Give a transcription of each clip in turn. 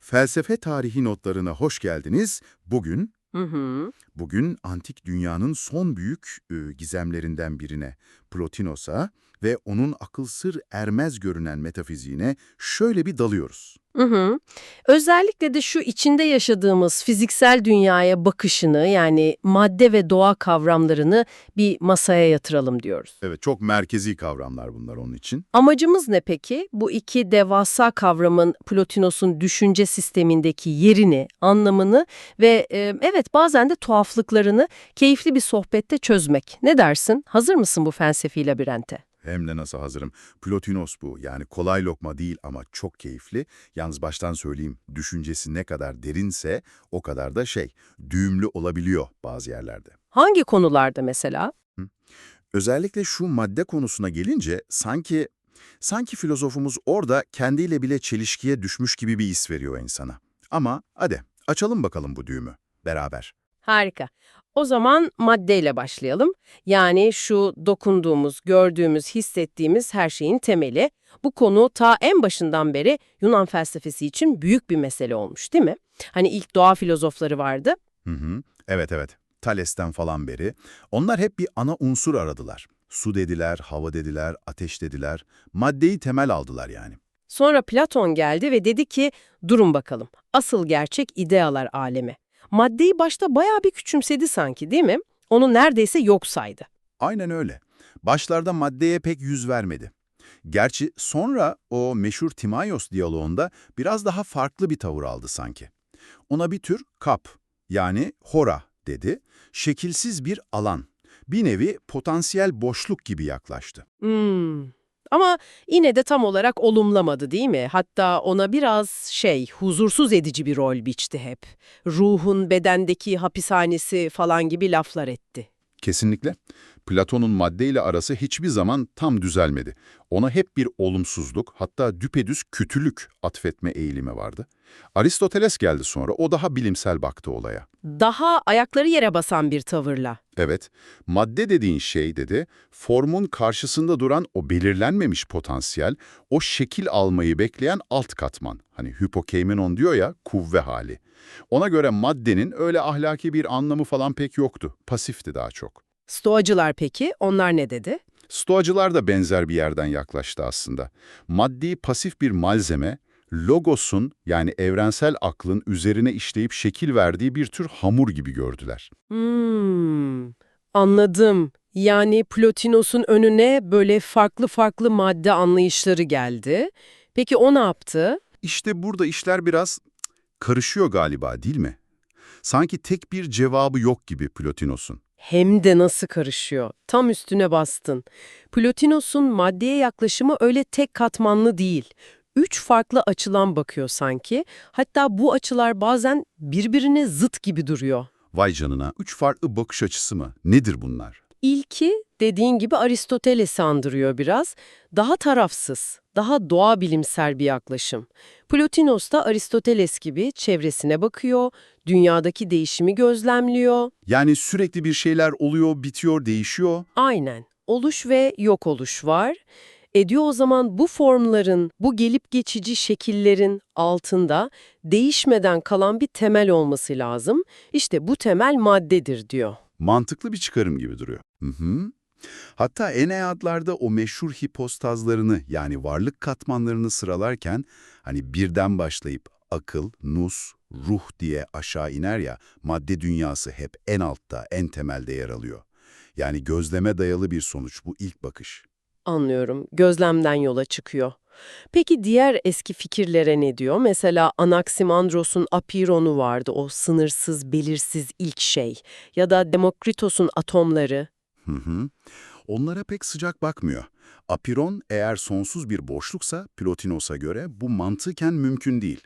Felsefe tarihi notlarına hoş geldiniz. Bugün, Hı hı. bugün antik dünyanın son büyük e, gizemlerinden birine, Plotinos'a ve onun akıl sır ermez görünen metafiziğine şöyle bir dalıyoruz. Hı hı. Özellikle de şu içinde yaşadığımız fiziksel dünyaya bakışını yani madde ve doğa kavramlarını bir masaya yatıralım diyoruz. Evet, çok merkezi kavramlar bunlar onun için. Amacımız ne peki? Bu iki devasa kavramın Plotinos'un düşünce sistemindeki yerini, anlamını ve e, evet bazen de tuhaflıklarını keyifli bir sohbette çözmek. Ne dersin? Hazır mısın bu felsefi labirente? Hem de nasıl hazırım. Plotinos bu. Yani kolay lokma değil ama çok keyifli. Yalnız baştan söyleyeyim, düşüncesi ne kadar derinse o kadar da şey, düğümlü olabiliyor bazı yerlerde. Hangi konularda mesela? Özellikle şu madde konusuna gelince sanki sanki filozofumuz orada kendiyle bile çelişkiye düşmüş gibi bir his veriyor insana. Ama hadi açalım bakalım bu düğümü beraber. Harika. O zaman maddeyle başlayalım. Yani şu dokunduğumuz, gördüğümüz, hissettiğimiz her şeyin temeli. Bu konu ta en başından beri Yunan felsefesi için büyük bir mesele olmuş değil mi? Hani ilk doğa filozofları vardı. Hı hı. Evet evet. Thales'ten falan beri. Onlar hep bir ana unsur aradılar. Su dediler, hava dediler, ateş dediler. Maddeyi temel aldılar yani. Sonra Platon geldi ve dedi ki durun bakalım asıl gerçek idealar alemi. Maddeyi başta bayağı bir küçümsedi sanki değil mi? Onu neredeyse yok saydı. Aynen öyle. Başlarda maddeye pek yüz vermedi. Gerçi sonra o meşhur Timaios diyaloğunda biraz daha farklı bir tavır aldı sanki. Ona bir tür kap, yani hora dedi, şekilsiz bir alan, bir nevi potansiyel boşluk gibi yaklaştı. Hmm. Ama yine de tam olarak olumlamadı değil mi? Hatta ona biraz şey, huzursuz edici bir rol biçti hep. Ruhun bedendeki hapishanesi falan gibi laflar etti. Kesinlikle. Platon'un maddeyle arası hiçbir zaman tam düzelmedi. Ona hep bir olumsuzluk, hatta düpedüz kötülük atfetme eğilimi vardı. Aristoteles geldi sonra, o daha bilimsel baktı olaya. Daha ayakları yere basan bir tavırla. Evet, madde dediğin şey dedi, formun karşısında duran o belirlenmemiş potansiyel, o şekil almayı bekleyen alt katman. Hani hipokeimenon diyor ya, kuvve hali. Ona göre maddenin öyle ahlaki bir anlamı falan pek yoktu, pasifti daha çok. Stoacılar peki, onlar ne dedi? Stoacılar da benzer bir yerden yaklaştı aslında. Maddi pasif bir malzeme, logosun yani evrensel aklın üzerine işleyip şekil verdiği bir tür hamur gibi gördüler. Hmm, anladım. Yani Plotinos'un önüne böyle farklı farklı madde anlayışları geldi. Peki o ne yaptı? İşte burada işler biraz karışıyor galiba değil mi? Sanki tek bir cevabı yok gibi Plotinos'un. Hem de nasıl karışıyor. Tam üstüne bastın. Plotinos'un maddeye yaklaşımı öyle tek katmanlı değil. Üç farklı açıdan bakıyor sanki. Hatta bu açılar bazen birbirine zıt gibi duruyor. Vay canına, üç farklı bakış açısı mı? Nedir bunlar? İlki dediğin gibi Aristoteles'i andırıyor biraz. Daha tarafsız, daha doğa bilimsel bir yaklaşım. Plotinos da Aristoteles gibi çevresine bakıyor, dünyadaki değişimi gözlemliyor. Yani sürekli bir şeyler oluyor, bitiyor, değişiyor. Aynen. Oluş ve yok oluş var. Ediyor o zaman bu formların, bu gelip geçici şekillerin altında değişmeden kalan bir temel olması lazım. İşte bu temel maddedir diyor. Mantıklı bir çıkarım gibi duruyor. Hı hı. Hatta Eneadlarda o meşhur hipostazlarını yani varlık katmanlarını sıralarken hani birden başlayıp akıl, nus, ruh diye aşağı iner ya madde dünyası hep en altta, en temelde yer alıyor. Yani gözleme dayalı bir sonuç bu ilk bakış. Anlıyorum. Gözlemden yola çıkıyor. Peki diğer eski fikirlere ne diyor? Mesela Anaximandros'un apironu vardı, o sınırsız, belirsiz ilk şey. Ya da Demokritos'un atomları. Hı hı. Onlara pek sıcak bakmıyor. Apiron eğer sonsuz bir boşluksa Plotinos'a göre bu mantıken mümkün değil.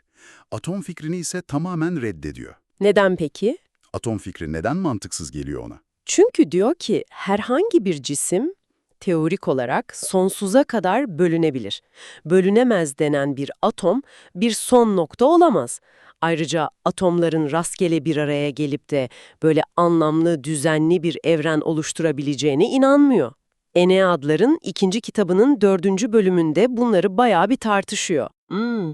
Atom fikrini ise tamamen reddediyor. Neden peki? Atom fikri neden mantıksız geliyor ona? Çünkü diyor ki herhangi bir cisim teorik olarak sonsuza kadar bölünebilir. Bölünemez denen bir atom bir son nokta olamaz. Ayrıca atomların rastgele bir araya gelip de böyle anlamlı, düzenli bir evren oluşturabileceğine inanmıyor. Eneadların ikinci kitabının dördüncü bölümünde bunları bayağı bir tartışıyor. Hmm.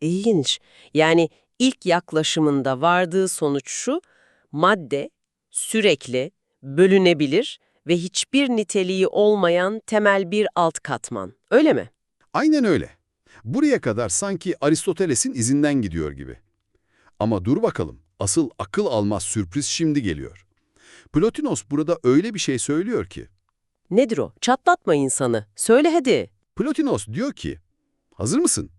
İlginç. Yani ilk yaklaşımında vardığı sonuç şu, madde sürekli, bölünebilir ve hiçbir niteliği olmayan temel bir alt katman. Öyle mi? Aynen öyle. Buraya kadar sanki Aristoteles'in izinden gidiyor gibi. Ama dur bakalım, asıl akıl almaz sürpriz şimdi geliyor. Plotinos burada öyle bir şey söylüyor ki, Nedir o? Çatlatma insanı. Söyle hadi. Plotinos diyor ki, hazır mısın?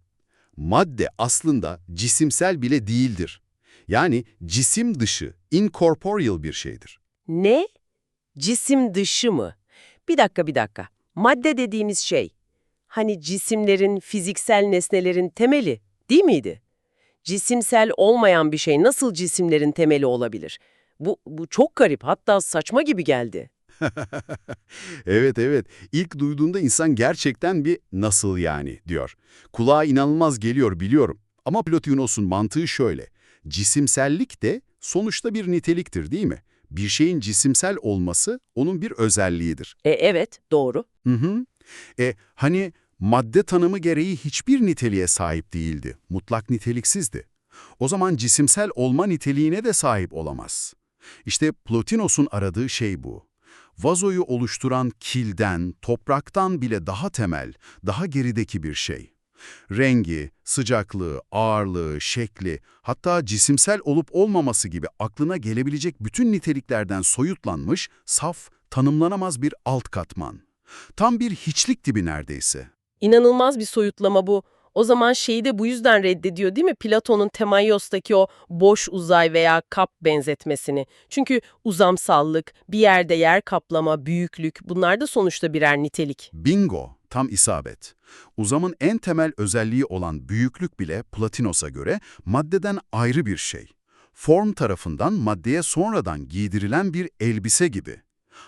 Madde aslında cisimsel bile değildir. Yani cisim dışı, incorporeal bir şeydir. Ne? Cisim dışı mı? Bir dakika bir dakika. Madde dediğimiz şey, hani cisimlerin, fiziksel nesnelerin temeli değil miydi? Cisimsel olmayan bir şey nasıl cisimlerin temeli olabilir? Bu, bu çok garip hatta saçma gibi geldi. evet evet, ilk duyduğunda insan gerçekten bir nasıl yani diyor. Kulağa inanılmaz geliyor biliyorum. Ama Plotinos'un mantığı şöyle. Cisimsellik de sonuçta bir niteliktir değil mi? Bir şeyin cisimsel olması onun bir özelliğidir. E evet doğru. Hı hı. E hani madde tanımı gereği hiçbir niteliğe sahip değildi. Mutlak niteliksizdi. O zaman cisimsel olma niteliğine de sahip olamaz. İşte Plotinos'un aradığı şey bu. Vazoyu oluşturan kilden, topraktan bile daha temel, daha gerideki bir şey. Rengi, sıcaklığı, ağırlığı, şekli, hatta cisimsel olup olmaması gibi aklına gelebilecek bütün niteliklerden soyutlanmış, saf, tanımlanamaz bir alt katman. Tam bir hiçlik dibi neredeyse. İnanılmaz bir soyutlama bu. O zaman şeyi de bu yüzden reddediyor değil mi? Platon'un Temaios'taki o boş uzay veya kap benzetmesini. Çünkü uzamsallık, bir yerde yer kaplama, büyüklük bunlar da sonuçta birer nitelik. Bingo, tam isabet. Uzamın en temel özelliği olan büyüklük bile Platinos'a göre maddeden ayrı bir şey. Form tarafından maddeye sonradan giydirilen bir elbise gibi.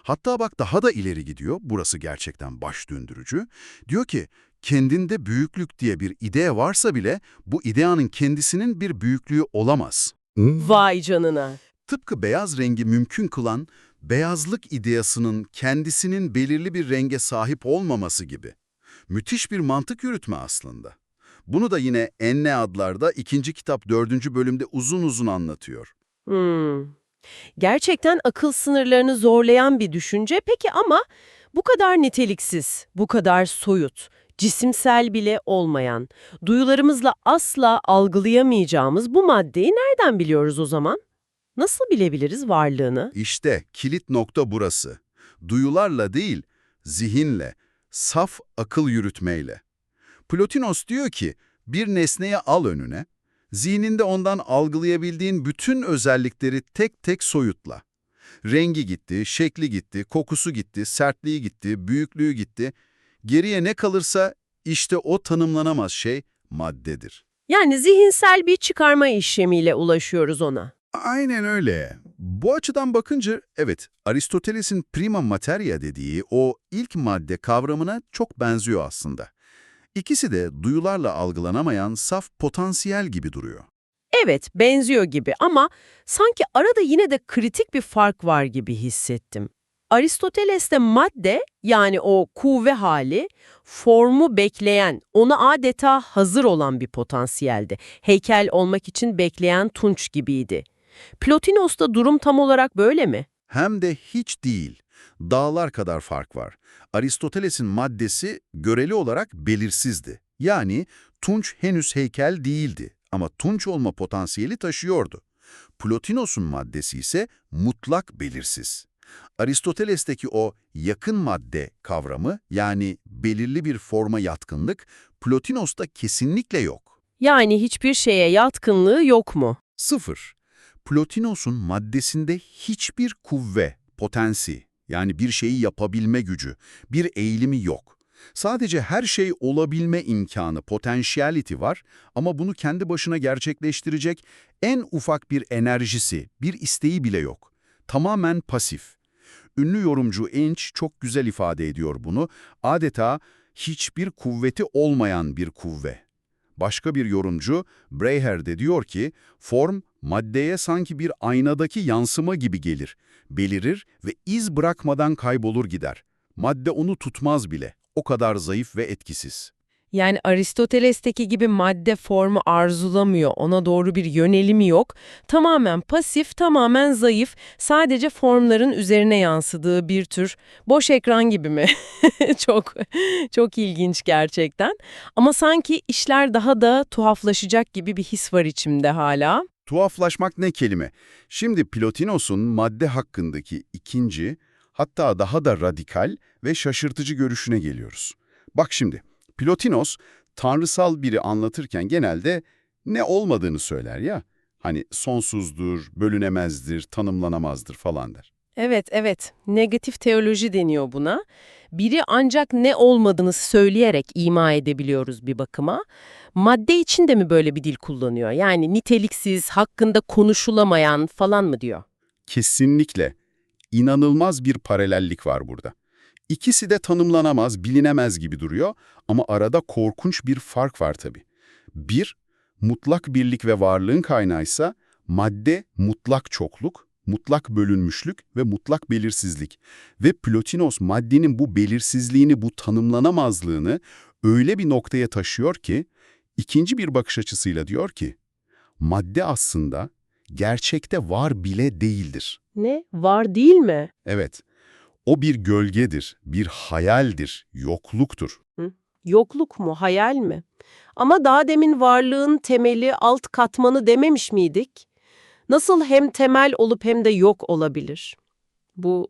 Hatta bak daha da ileri gidiyor, burası gerçekten baş döndürücü. Diyor ki, kendinde büyüklük diye bir idea varsa bile bu ideanın kendisinin bir büyüklüğü olamaz. Vay canına. Tıpkı beyaz rengi mümkün kılan, beyazlık ideasının kendisinin belirli bir renge sahip olmaması gibi. Müthiş bir mantık yürütme aslında. Bunu da yine Enne adlarda ikinci kitap dördüncü bölümde uzun uzun anlatıyor. Hmm. Gerçekten akıl sınırlarını zorlayan bir düşünce. Peki ama bu kadar niteliksiz, bu kadar soyut, cisimsel bile olmayan, duyularımızla asla algılayamayacağımız bu maddeyi nereden biliyoruz o zaman? Nasıl bilebiliriz varlığını? İşte kilit nokta burası. Duyularla değil, zihinle, saf akıl yürütmeyle. Plotinos diyor ki, bir nesneyi al önüne, zihninde ondan algılayabildiğin bütün özellikleri tek tek soyutla. Rengi gitti, şekli gitti, kokusu gitti, sertliği gitti, büyüklüğü gitti. Geriye ne kalırsa işte o tanımlanamaz şey maddedir. Yani zihinsel bir çıkarma işlemiyle ulaşıyoruz ona. Aynen öyle. Bu açıdan bakınca evet Aristoteles'in prima materia dediği o ilk madde kavramına çok benziyor aslında. İkisi de duyularla algılanamayan saf potansiyel gibi duruyor. Evet, benziyor gibi ama sanki arada yine de kritik bir fark var gibi hissettim. Aristoteles'te madde yani o kuvve hali formu bekleyen, ona adeta hazır olan bir potansiyeldi. Heykel olmak için bekleyen tunç gibiydi. Plotinos'ta durum tam olarak böyle mi? Hem de hiç değil. Dağlar kadar fark var. Aristoteles'in maddesi göreli olarak belirsizdi. Yani tunç henüz heykel değildi ama tunç olma potansiyeli taşıyordu. Plotinos'un maddesi ise mutlak belirsiz. Aristoteles'teki o yakın madde kavramı yani belirli bir forma yatkınlık Plotinos'ta kesinlikle yok. Yani hiçbir şeye yatkınlığı yok mu? Sıfır. Plotinos'un maddesinde hiçbir kuvve, potensi yani bir şeyi yapabilme gücü, bir eğilimi yok. Sadece her şey olabilme imkanı, potentiality var ama bunu kendi başına gerçekleştirecek en ufak bir enerjisi, bir isteği bile yok. Tamamen pasif. Ünlü yorumcu Inch çok güzel ifade ediyor bunu. Adeta hiçbir kuvveti olmayan bir kuvve. Başka bir yorumcu Breher de diyor ki, form maddeye sanki bir aynadaki yansıma gibi gelir, belirir ve iz bırakmadan kaybolur gider. Madde onu tutmaz bile, o kadar zayıf ve etkisiz. Yani Aristoteles'teki gibi madde formu arzulamıyor, ona doğru bir yönelimi yok. Tamamen pasif, tamamen zayıf, sadece formların üzerine yansıdığı bir tür boş ekran gibi mi? çok çok ilginç gerçekten. Ama sanki işler daha da tuhaflaşacak gibi bir his var içimde hala. Tuhaflaşmak ne kelime? Şimdi Plotinos'un madde hakkındaki ikinci, hatta daha da radikal ve şaşırtıcı görüşüne geliyoruz. Bak şimdi, Plotinos, tanrısal biri anlatırken genelde ne olmadığını söyler ya. Hani sonsuzdur, bölünemezdir, tanımlanamazdır falan der. Evet, evet. Negatif teoloji deniyor buna. Biri ancak ne olmadığını söyleyerek ima edebiliyoruz bir bakıma. Madde için de mi böyle bir dil kullanıyor? Yani niteliksiz, hakkında konuşulamayan falan mı diyor? Kesinlikle. İnanılmaz bir paralellik var burada. İkisi de tanımlanamaz, bilinemez gibi duruyor ama arada korkunç bir fark var tabii. Bir, mutlak birlik ve varlığın kaynağıysa madde mutlak çokluk, mutlak bölünmüşlük ve mutlak belirsizlik. Ve Plotinos maddenin bu belirsizliğini, bu tanımlanamazlığını öyle bir noktaya taşıyor ki, ikinci bir bakış açısıyla diyor ki, madde aslında gerçekte var bile değildir. Ne? Var değil mi? Evet, o bir gölgedir, bir hayaldir, yokluktur. Yokluk mu, hayal mi? Ama daha demin varlığın temeli, alt katmanı dememiş miydik? Nasıl hem temel olup hem de yok olabilir? Bu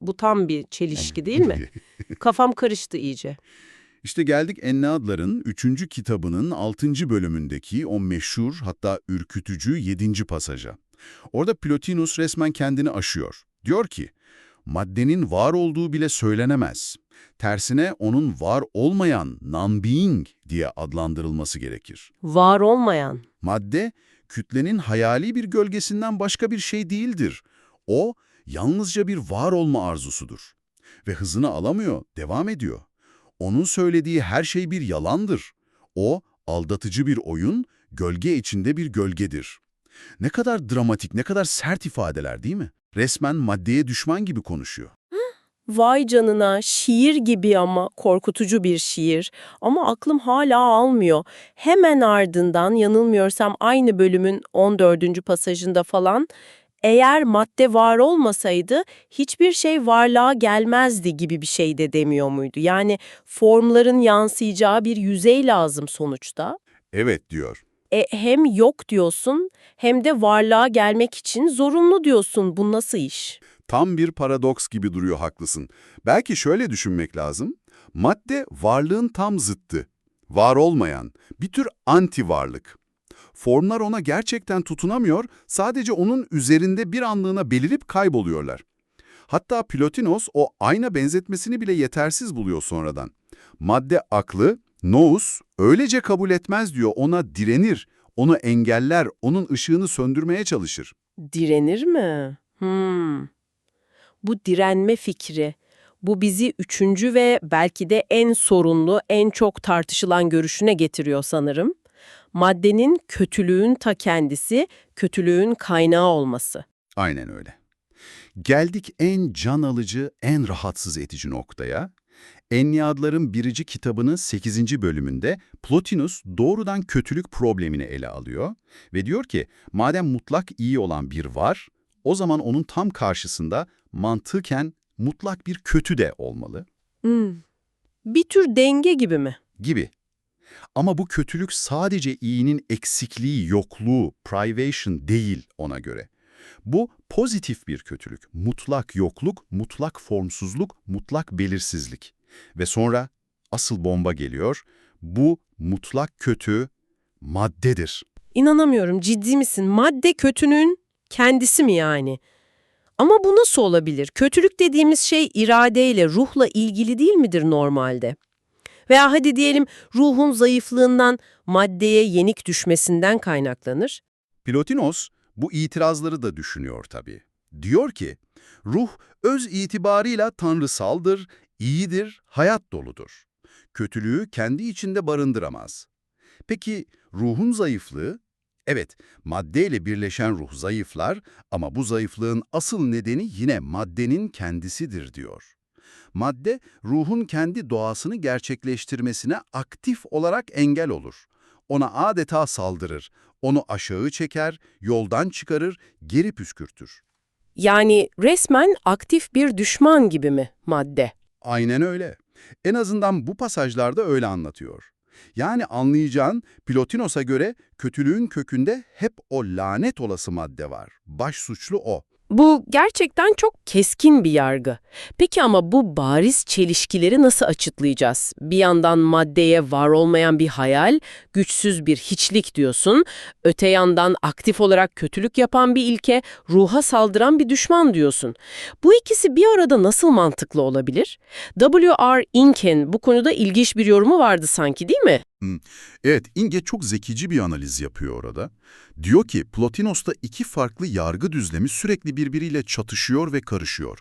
bu tam bir çelişki değil mi? Kafam karıştı iyice. İşte geldik Enneadlar'ın 3. kitabının 6. bölümündeki o meşhur hatta ürkütücü 7. pasaja. Orada Plotinus resmen kendini aşıyor. Diyor ki, maddenin var olduğu bile söylenemez. Tersine onun var olmayan non-being diye adlandırılması gerekir. Var olmayan. Madde, kütlenin hayali bir gölgesinden başka bir şey değildir. O, yalnızca bir var olma arzusudur. Ve hızını alamıyor, devam ediyor. Onun söylediği her şey bir yalandır. O, aldatıcı bir oyun, gölge içinde bir gölgedir. Ne kadar dramatik, ne kadar sert ifadeler değil mi? Resmen maddeye düşman gibi konuşuyor. Vay canına şiir gibi ama korkutucu bir şiir. Ama aklım hala almıyor. Hemen ardından yanılmıyorsam aynı bölümün 14. pasajında falan eğer madde var olmasaydı hiçbir şey varlığa gelmezdi gibi bir şey de demiyor muydu? Yani formların yansıyacağı bir yüzey lazım sonuçta. Evet diyor. E, hem yok diyorsun hem de varlığa gelmek için zorunlu diyorsun. Bu nasıl iş? Tam bir paradoks gibi duruyor haklısın. Belki şöyle düşünmek lazım. Madde varlığın tam zıttı. Var olmayan, bir tür anti varlık. Formlar ona gerçekten tutunamıyor, sadece onun üzerinde bir anlığına belirip kayboluyorlar. Hatta Plotinos o ayna benzetmesini bile yetersiz buluyor sonradan. Madde aklı, nous, öylece kabul etmez diyor, ona direnir, onu engeller, onun ışığını söndürmeye çalışır. Direnir mi? Hmm. Bu direnme fikri, bu bizi üçüncü ve belki de en sorunlu, en çok tartışılan görüşüne getiriyor sanırım. Maddenin kötülüğün ta kendisi, kötülüğün kaynağı olması. Aynen öyle. Geldik en can alıcı, en rahatsız edici noktaya. Enniadların Birici kitabının 8. bölümünde Plotinus doğrudan kötülük problemini ele alıyor ve diyor ki madem mutlak iyi olan bir var, o zaman onun tam karşısında mantıken mutlak bir kötü de olmalı Hmm. Bir tür denge gibi mi? gibi. Ama bu kötülük sadece iyinin eksikliği, yokluğu, privation değil ona göre. Bu pozitif bir kötülük. Mutlak yokluk, mutlak formsuzluk, mutlak belirsizlik. Ve sonra asıl bomba geliyor. Bu mutlak kötü maddedir. İnanamıyorum, ciddi misin? Madde kötünün kendisi mi yani? Ama bu nasıl olabilir? Kötülük dediğimiz şey iradeyle, ruhla ilgili değil midir normalde? Veya hadi diyelim ruhun zayıflığından, maddeye yenik düşmesinden kaynaklanır. Plotinos bu itirazları da düşünüyor tabii. Diyor ki, ruh öz itibarıyla tanrısaldır, iyidir, hayat doludur. Kötülüğü kendi içinde barındıramaz. Peki ruhun zayıflığı? Evet, maddeyle birleşen ruh zayıflar ama bu zayıflığın asıl nedeni yine maddenin kendisidir diyor. Madde, ruhun kendi doğasını gerçekleştirmesine aktif olarak engel olur. Ona adeta saldırır, onu aşağı çeker, yoldan çıkarır, geri püskürtür. Yani resmen aktif bir düşman gibi mi madde? Aynen öyle. En azından bu pasajlarda öyle anlatıyor. Yani anlayacağın Plotinos'a göre kötülüğün kökünde hep o lanet olası madde var. Baş suçlu o. Bu gerçekten çok keskin bir yargı. Peki ama bu bariz çelişkileri nasıl açıklayacağız? Bir yandan maddeye var olmayan bir hayal, güçsüz bir hiçlik diyorsun. Öte yandan aktif olarak kötülük yapan bir ilke, ruha saldıran bir düşman diyorsun. Bu ikisi bir arada nasıl mantıklı olabilir? W.R. Inken bu konuda ilginç bir yorumu vardı sanki değil mi? Evet, Inge çok zekici bir analiz yapıyor orada. Diyor ki Plotinos'ta iki farklı yargı düzlemi sürekli birbiriyle çatışıyor ve karışıyor.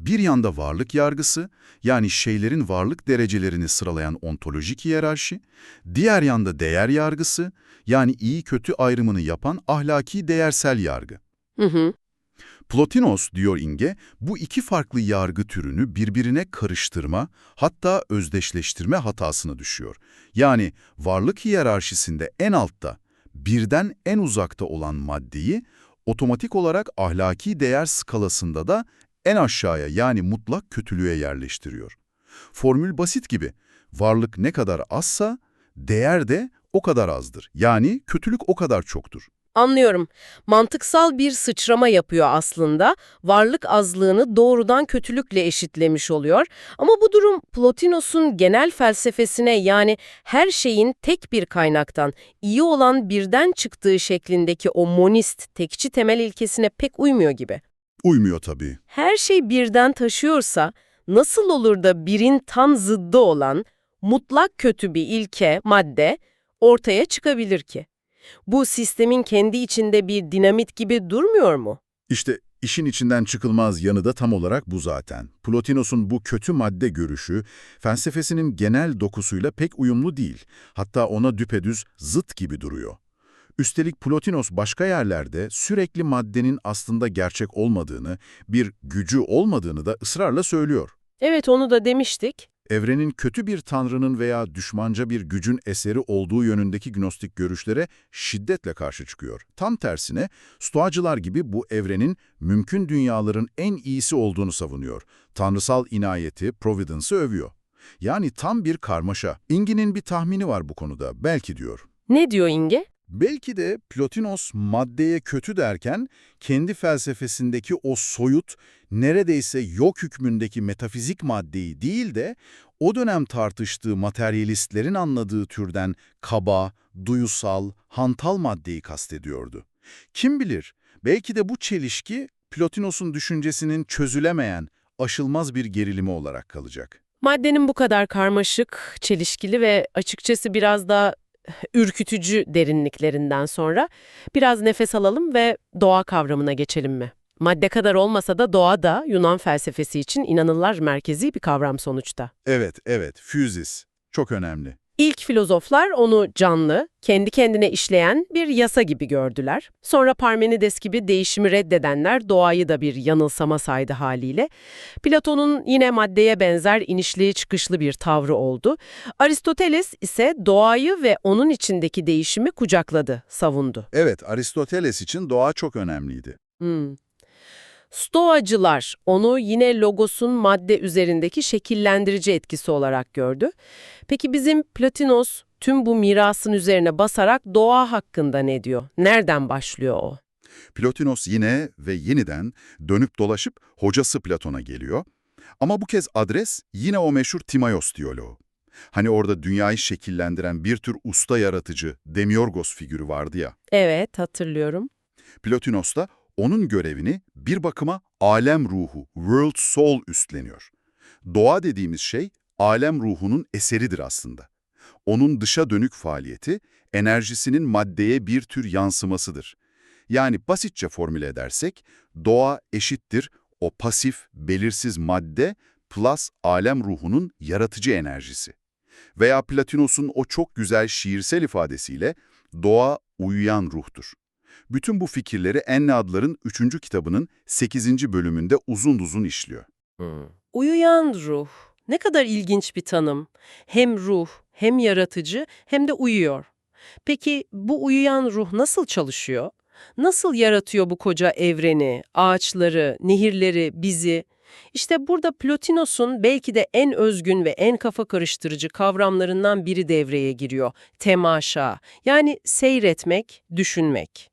Bir yanda varlık yargısı, yani şeylerin varlık derecelerini sıralayan ontolojik hiyerarşi, diğer yanda değer yargısı, yani iyi kötü ayrımını yapan ahlaki değersel yargı. Hı hı. Plotinos, diyor Inge, bu iki farklı yargı türünü birbirine karıştırma, hatta özdeşleştirme hatasına düşüyor. Yani varlık hiyerarşisinde en altta, birden en uzakta olan maddeyi, otomatik olarak ahlaki değer skalasında da en aşağıya yani mutlak kötülüğe yerleştiriyor. Formül basit gibi, varlık ne kadar azsa, değer de o kadar azdır. Yani kötülük o kadar çoktur. Anlıyorum. Mantıksal bir sıçrama yapıyor aslında. Varlık azlığını doğrudan kötülükle eşitlemiş oluyor. Ama bu durum Plotinos'un genel felsefesine yani her şeyin tek bir kaynaktan, iyi olan birden çıktığı şeklindeki o monist, tekçi temel ilkesine pek uymuyor gibi. Uymuyor tabii. Her şey birden taşıyorsa nasıl olur da birin tam zıddı olan mutlak kötü bir ilke, madde ortaya çıkabilir ki? Bu sistemin kendi içinde bir dinamit gibi durmuyor mu? İşte işin içinden çıkılmaz yanı da tam olarak bu zaten. Plotinos'un bu kötü madde görüşü, felsefesinin genel dokusuyla pek uyumlu değil. Hatta ona düpedüz zıt gibi duruyor. Üstelik Plotinos başka yerlerde sürekli maddenin aslında gerçek olmadığını, bir gücü olmadığını da ısrarla söylüyor. Evet onu da demiştik. Evrenin kötü bir tanrının veya düşmanca bir gücün eseri olduğu yönündeki gnostik görüşlere şiddetle karşı çıkıyor. Tam tersine Stoacılar gibi bu evrenin mümkün dünyaların en iyisi olduğunu savunuyor. Tanrısal inayeti, providence'ı övüyor. Yani tam bir karmaşa. Ingi'nin bir tahmini var bu konuda, belki diyor. Ne diyor İnge? Belki de Plotinos maddeye kötü derken kendi felsefesindeki o soyut, neredeyse yok hükmündeki metafizik maddeyi değil de o dönem tartıştığı materyalistlerin anladığı türden kaba, duyusal, hantal maddeyi kastediyordu. Kim bilir, belki de bu çelişki Plotinos'un düşüncesinin çözülemeyen, aşılmaz bir gerilimi olarak kalacak. Maddenin bu kadar karmaşık, çelişkili ve açıkçası biraz da ürkütücü derinliklerinden sonra biraz nefes alalım ve doğa kavramına geçelim mi? Madde kadar olmasa da doğa da Yunan felsefesi için inanılmaz merkezi bir kavram sonuçta. Evet, evet, füzis. Çok önemli. İlk filozoflar onu canlı, kendi kendine işleyen bir yasa gibi gördüler. Sonra Parmenides gibi değişimi reddedenler doğayı da bir yanılsama saydı haliyle. Platon'un yine maddeye benzer inişli çıkışlı bir tavrı oldu. Aristoteles ise doğayı ve onun içindeki değişimi kucakladı, savundu. Evet, Aristoteles için doğa çok önemliydi. Hmm. Stoacılar onu yine logosun madde üzerindeki şekillendirici etkisi olarak gördü. Peki bizim Platinos tüm bu mirasın üzerine basarak doğa hakkında ne diyor? Nereden başlıyor o? Plotinos yine ve yeniden dönüp dolaşıp hocası Platon'a geliyor. Ama bu kez adres yine o meşhur Timaios diyaloğu. Hani orada dünyayı şekillendiren bir tür usta yaratıcı Demiorgos figürü vardı ya. Evet, hatırlıyorum. Plotinos da onun görevini bir bakıma alem ruhu, world soul üstleniyor. Doğa dediğimiz şey alem ruhunun eseridir aslında. Onun dışa dönük faaliyeti, enerjisinin maddeye bir tür yansımasıdır. Yani basitçe formüle edersek, doğa eşittir o pasif, belirsiz madde plus alem ruhunun yaratıcı enerjisi. Veya Platinos'un o çok güzel şiirsel ifadesiyle doğa uyuyan ruhtur. Bütün bu fikirleri Enneadların 3. kitabının 8. bölümünde uzun uzun işliyor. Uyuyan ruh. Ne kadar ilginç bir tanım. Hem ruh, hem yaratıcı, hem de uyuyor. Peki bu uyuyan ruh nasıl çalışıyor? Nasıl yaratıyor bu koca evreni, ağaçları, nehirleri, bizi? İşte burada Plotinos'un belki de en özgün ve en kafa karıştırıcı kavramlarından biri devreye giriyor. Temaşa, yani seyretmek, düşünmek.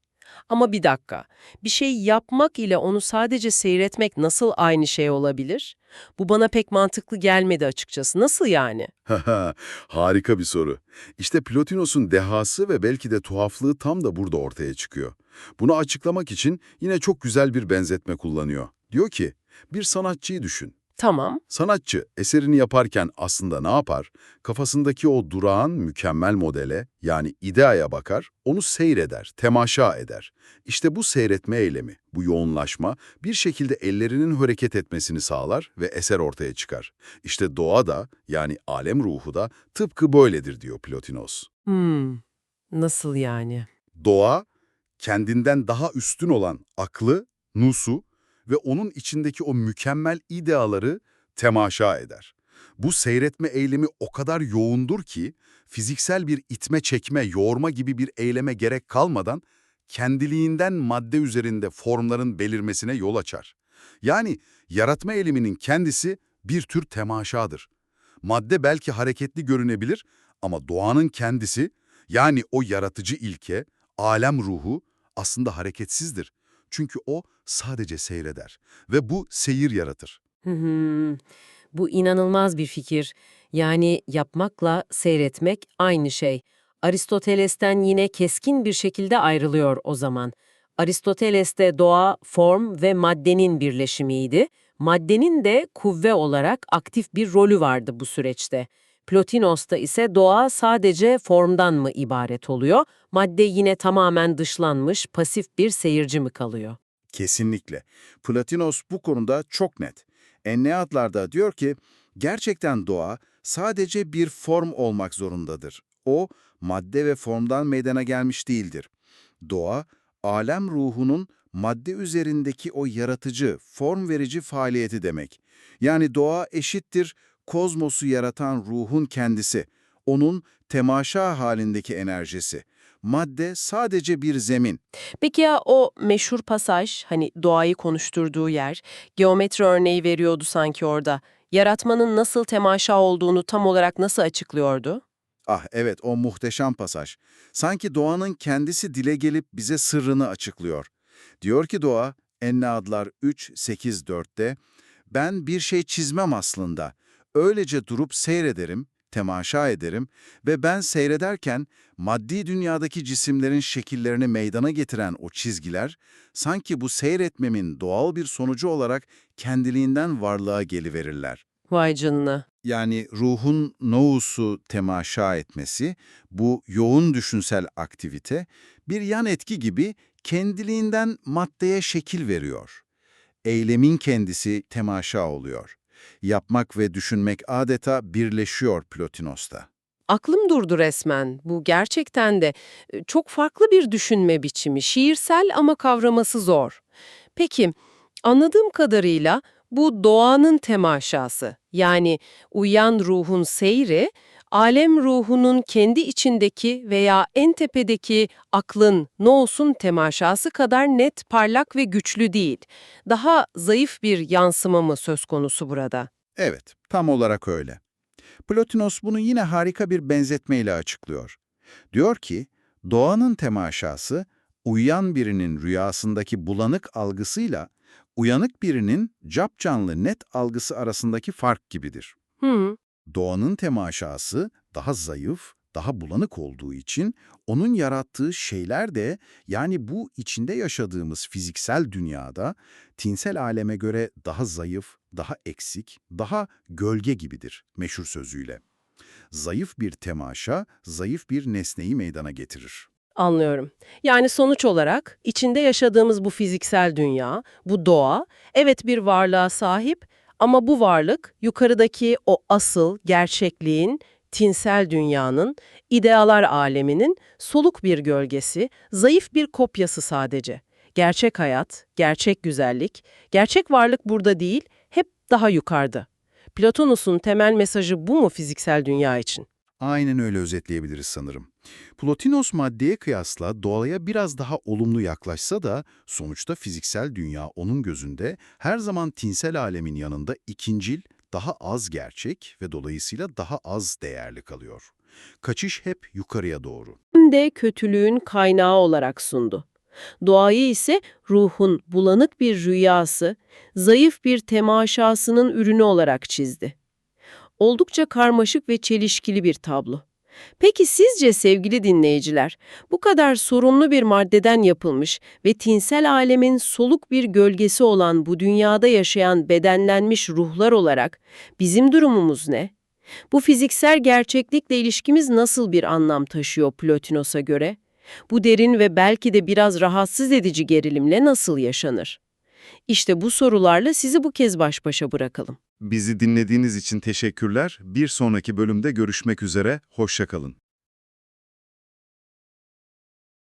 Ama bir dakika, bir şey yapmak ile onu sadece seyretmek nasıl aynı şey olabilir? Bu bana pek mantıklı gelmedi açıkçası. Nasıl yani? Harika bir soru. İşte Plotinos'un dehası ve belki de tuhaflığı tam da burada ortaya çıkıyor. Bunu açıklamak için yine çok güzel bir benzetme kullanıyor. Diyor ki, bir sanatçıyı düşün. Tamam, Sanatçı eserini yaparken aslında ne yapar? Kafasındaki o durağan mükemmel modele yani ideaya bakar, onu seyreder, temaşa eder. İşte bu seyretme eylemi, bu yoğunlaşma bir şekilde ellerinin hareket etmesini sağlar ve eser ortaya çıkar. İşte doğa da yani alem ruhu da tıpkı böyledir diyor Plotinos. Hmm, nasıl yani? Doğa, kendinden daha üstün olan aklı, nusu ve onun içindeki o mükemmel ideaları temaşa eder. Bu seyretme eylemi o kadar yoğundur ki, fiziksel bir itme çekme, yoğurma gibi bir eyleme gerek kalmadan, kendiliğinden madde üzerinde formların belirmesine yol açar. Yani yaratma eyleminin kendisi bir tür temaşadır. Madde belki hareketli görünebilir ama doğanın kendisi, yani o yaratıcı ilke, alem ruhu aslında hareketsizdir. Çünkü o sadece seyreder ve bu seyir yaratır. Bu inanılmaz bir fikir. Yani yapmakla seyretmek aynı şey. Aristoteles'ten yine keskin bir şekilde ayrılıyor o zaman. Aristoteles'te doğa, form ve maddenin birleşimiydi. Maddenin de kuvve olarak aktif bir rolü vardı bu süreçte. Plotinos'ta ise doğa sadece formdan mı ibaret oluyor, madde yine tamamen dışlanmış, pasif bir seyirci mi kalıyor? Kesinlikle. Platinos bu konuda çok net. Enneadlar'da diyor ki, gerçekten doğa sadece bir form olmak zorundadır. O, madde ve formdan meydana gelmiş değildir. Doğa, alem ruhunun madde üzerindeki o yaratıcı, form verici faaliyeti demek. Yani doğa eşittir kozmosu yaratan ruhun kendisi, onun temaşa halindeki enerjisi. Madde sadece bir zemin. Peki ya o meşhur pasaj, hani doğayı konuşturduğu yer, geometri örneği veriyordu sanki orada. Yaratmanın nasıl temaşa olduğunu tam olarak nasıl açıklıyordu? Ah evet o muhteşem pasaj. Sanki doğanın kendisi dile gelip bize sırrını açıklıyor. Diyor ki doğa, Enne Adlar 3-8-4'te, ben bir şey çizmem aslında. Öylece durup seyrederim, temaşa ederim ve ben seyrederken maddi dünyadaki cisimlerin şekillerini meydana getiren o çizgiler, sanki bu seyretmemin doğal bir sonucu olarak kendiliğinden varlığa geliverirler. Vay canına. Yani ruhun nousu temaşa etmesi, bu yoğun düşünsel aktivite, bir yan etki gibi kendiliğinden maddeye şekil veriyor. Eylemin kendisi temaşa oluyor. Yapmak ve düşünmek adeta birleşiyor Plotinos'ta. Aklım durdu resmen. Bu gerçekten de e, çok farklı bir düşünme biçimi. Şiirsel ama kavraması zor. Peki, anladığım kadarıyla bu doğanın temaşası, yani uyan ruhun seyri, alem ruhunun kendi içindeki veya en tepedeki aklın, noos'un temaşası kadar net, parlak ve güçlü değil. Daha zayıf bir yansıma mı söz konusu burada? Evet, tam olarak öyle. Plotinos bunu yine harika bir benzetmeyle açıklıyor. Diyor ki, doğanın temaşası, uyuyan birinin rüyasındaki bulanık algısıyla uyanık birinin capcanlı net algısı arasındaki fark gibidir. Hı, Doğanın temaşası daha zayıf, daha bulanık olduğu için onun yarattığı şeyler de yani bu içinde yaşadığımız fiziksel dünyada tinsel aleme göre daha zayıf, daha eksik, daha gölge gibidir meşhur sözüyle. Zayıf bir temaşa, zayıf bir nesneyi meydana getirir. Anlıyorum. Yani sonuç olarak içinde yaşadığımız bu fiziksel dünya, bu doğa, evet bir varlığa sahip ama bu varlık yukarıdaki o asıl gerçekliğin, tinsel dünyanın, idealar aleminin soluk bir gölgesi, zayıf bir kopyası sadece. Gerçek hayat, gerçek güzellik, gerçek varlık burada değil, hep daha yukarıda. Platonus'un temel mesajı bu mu fiziksel dünya için? Aynen öyle özetleyebiliriz sanırım. Plotinos maddeye kıyasla doğaya biraz daha olumlu yaklaşsa da sonuçta fiziksel dünya onun gözünde her zaman tinsel alemin yanında ikincil, daha az gerçek ve dolayısıyla daha az değerli kalıyor. Kaçış hep yukarıya doğru. Hem de kötülüğün kaynağı olarak sundu. Doğayı ise ruhun bulanık bir rüyası, zayıf bir temaşasının ürünü olarak çizdi. Oldukça karmaşık ve çelişkili bir tablo. Peki sizce sevgili dinleyiciler, bu kadar sorunlu bir maddeden yapılmış ve tinsel alemin soluk bir gölgesi olan bu dünyada yaşayan bedenlenmiş ruhlar olarak bizim durumumuz ne? Bu fiziksel gerçeklikle ilişkimiz nasıl bir anlam taşıyor Plotinos'a göre? Bu derin ve belki de biraz rahatsız edici gerilimle nasıl yaşanır? İşte bu sorularla sizi bu kez baş başa bırakalım. Bizi dinlediğiniz için teşekkürler. Bir sonraki bölümde görüşmek üzere. Hoşçakalın.